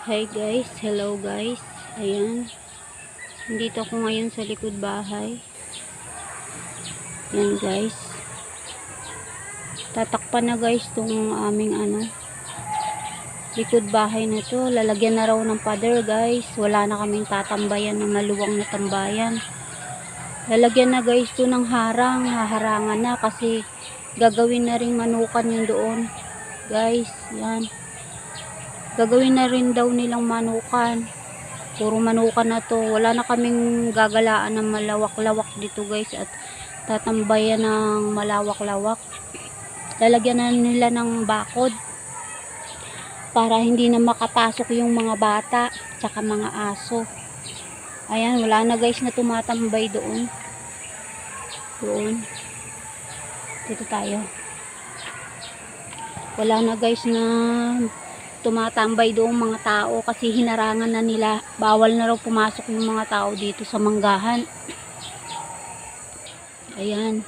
Hi guys, hello guys. Ayan. Nandito ako ngayon sa likod bahay. Yan guys. Tatakpan na guys tong aming ano likod bahay na to. Lalagyan na raw ng pader guys. Wala na kaming tatambayan ng maluwang na tambayan. Lalagyan na guys to ng harang. Haharangan na kasi gagawin na rin manukan yung doon. Guys, yan gagawin na rin daw nilang manukan. Puro manukan na to. Wala na kaming gagalaan ng malawak-lawak dito guys at tatambayan ng malawak-lawak. Lalagyan na nila ng bakod para hindi na makapasok yung mga bata tsaka mga aso. Ayan wala na guys na tumatambay doon. Doon. Dito tayo. Wala na guys na tumatambay doon mga tao kasi hinarangan na nila. Bawal na raw pumasok yung mga tao dito sa manggahan. Ayan.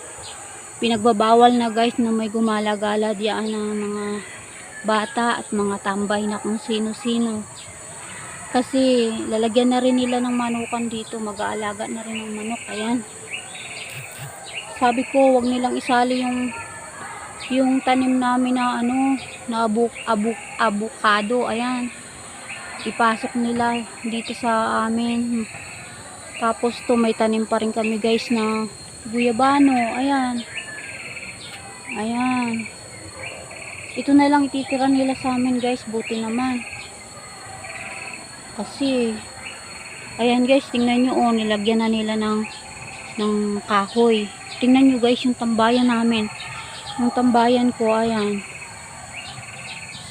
Pinagbabawal na guys na may gumalagala diyan ng mga bata at mga tambay na kung sino-sino. Kasi lalagyan na rin nila ng manukan dito mag-aalaga na rin ng manok. Ayan. Sabi ko wag nilang isali yung yung tanim namin na ano na abuk abuk abukado. Ayan. Ipasok nila dito sa amin. Tapos to may tanim pa rin kami guys na guyabano ayan. Ayan. Ito na lang ititira nila sa amin guys. Buti naman. Kasi ayan guys tingnan nyo oh nilagyan na nila ng ng kahoy. Tingnan nyo guys yung tambayan namin. Yung tambayan ko ayan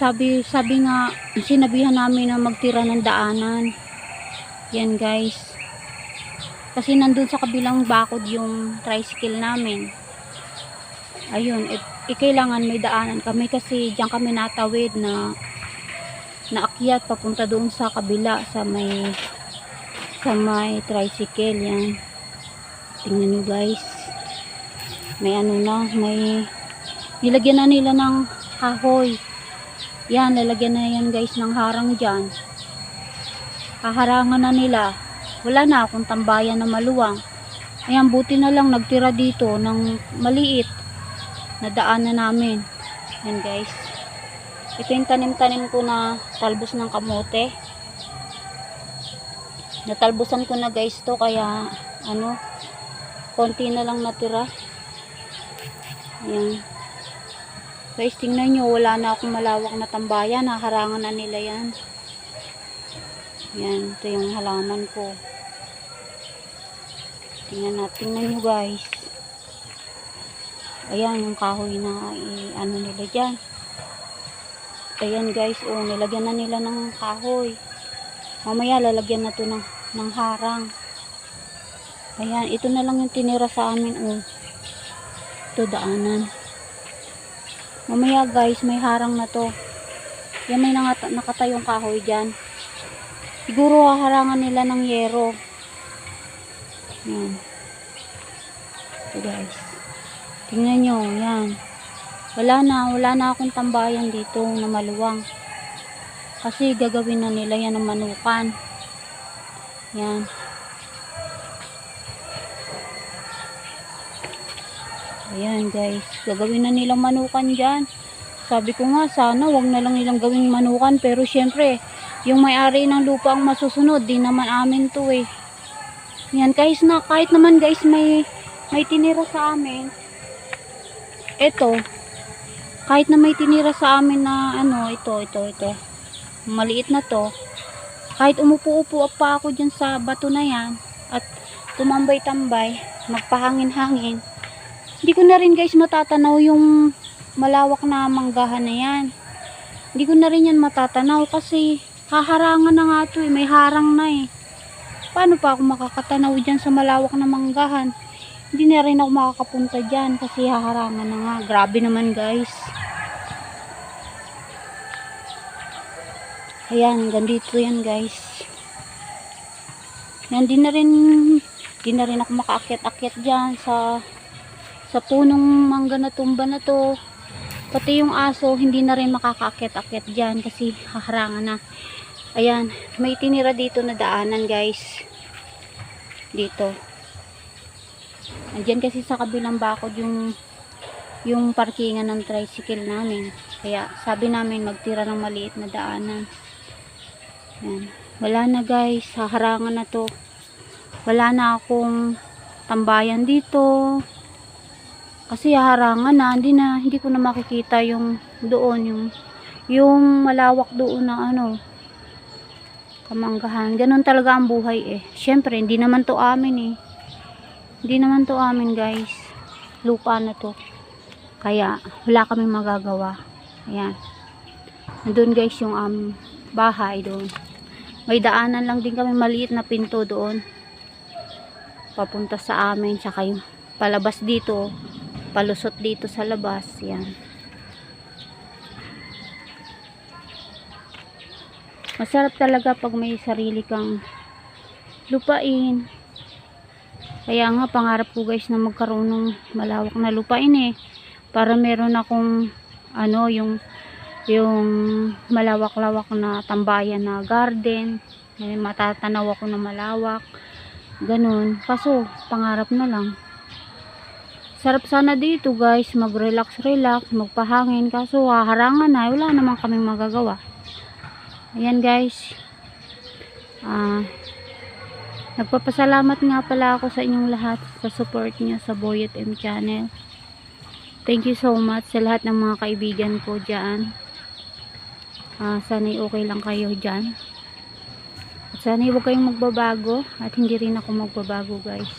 sabi sabi nga sinabihan namin na magtira ng daanan. Yan guys. Kasi nandun sa kabilang bakod yung tricycle namin. Ayun eh, eh kailangan may daanan kami kasi diyan kami natawid na naakyat papunta doon sa kabila sa may sa may tricycle yan. Tingnan nyo guys. May ano na may nilagyan na nila ng kahoy yan lalagyan na yan guys ng harang dyan. Haharangan na nila. Wala na akong tambayan na maluwang. Ayan buti na lang nagtira dito ng maliit. Na daan na namin. Yan guys. Ito yung tanim-tanim ko na talbos ng kamote. Natalbusan ko na guys to kaya ano konti na lang natira. Yan guys tingnan nyo wala na akong malawak na tambayan. Haharangan na nila yan. Yan ito yung halaman ko. Tingnan natin tingnan nyo guys. Ayan yung kahoy na i ano nila dyan. Ayan guys oh nilagyan na nila ng kahoy. Mamaya lalagyan na to ng, ng harang. Ayan ito na lang yung tinira sa amin oh. Ito daanan mamaya guys may harang na to. Yan may nakatayong kahoy dyan. Siguro haharangan nila ng yero. Yan. Ito guys. Tingnan nyo yan. Wala na wala na akong tambayan dito na maluwang. Kasi gagawin na nila yan ng manukan. Yan Ayan guys, gagawin na nilang manukan dyan. Sabi ko nga, sana wag na lang nilang gawing manukan. Pero syempre, yung may-ari ng lupa ang masusunod, di naman amin to eh. Yan guys, na, kahit naman guys may, may tinira sa amin. Ito, kahit na may tinira sa amin na ano, ito, ito, ito. Maliit na to. Kahit umupo-upo pa ako dyan sa bato na yan, at tumambay-tambay, magpahangin-hangin, hindi ko na rin guys matatanaw yung malawak na manggahan na yan. Hindi ko na rin yan matatanaw kasi haharangan na nga to eh. May harang na eh. Paano pa ako makakatanaw dyan sa malawak na manggahan? Hindi na rin ako makakapunta dyan kasi haharangan na nga. Grabe naman guys. Ayan, gandito yan guys. Yan, na rin, di na rin ako makaakyat-akyat dyan sa sa punong mangga na tumba na to pati yung aso hindi na rin makakaakit-akit dyan kasi haharangan na Ayan, may tinira dito na daanan guys. Dito. Andiyan kasi sa kabilang bakod yung yung parkingan ng tricycle namin. Kaya sabi namin magtira ng maliit na daanan. Yan. Wala na guys, haharangan na to. Wala na akong tambayan dito. Kasi haharangan na, hindi na hindi ko na makikita yung doon yung yung malawak doon na ano kamanggahan. Ganun talaga ang buhay eh. Syempre, hindi naman to amin eh. Hindi naman to amin guys. Lupa na to. Kaya, wala kami magagawa. Ayan. Nandun guys yung um, bahay doon. May daanan lang din kami maliit na pinto doon. Papunta sa amin. Tsaka yung palabas dito. Palusot dito sa labas. Yan. Masarap talaga pag may sarili kang lupain. Kaya nga pangarap ko guys na magkaroon ng malawak na lupain eh. Para meron akong ano yung yung malawak-lawak na tambayan na garden. May matatanaw ako na malawak. Ganun. Kaso pangarap na lang. Sarap sana dito guys. Mag-relax-relax. Magpahangin. Kaso haharangan na. Wala naman kaming magagawa. Ayan guys. Ah, nagpapasalamat nga pala ako sa inyong lahat sa support niyo sa Boyet M channel. Thank you so much sa lahat ng mga kaibigan ko dyan. Ah, sana'y okay lang kayo dyan. At sana'y huwag kayong magbabago at hindi rin ako magbabago guys.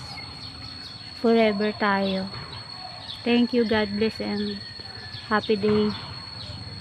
Forever tayo. Thank you, God bless and happy day.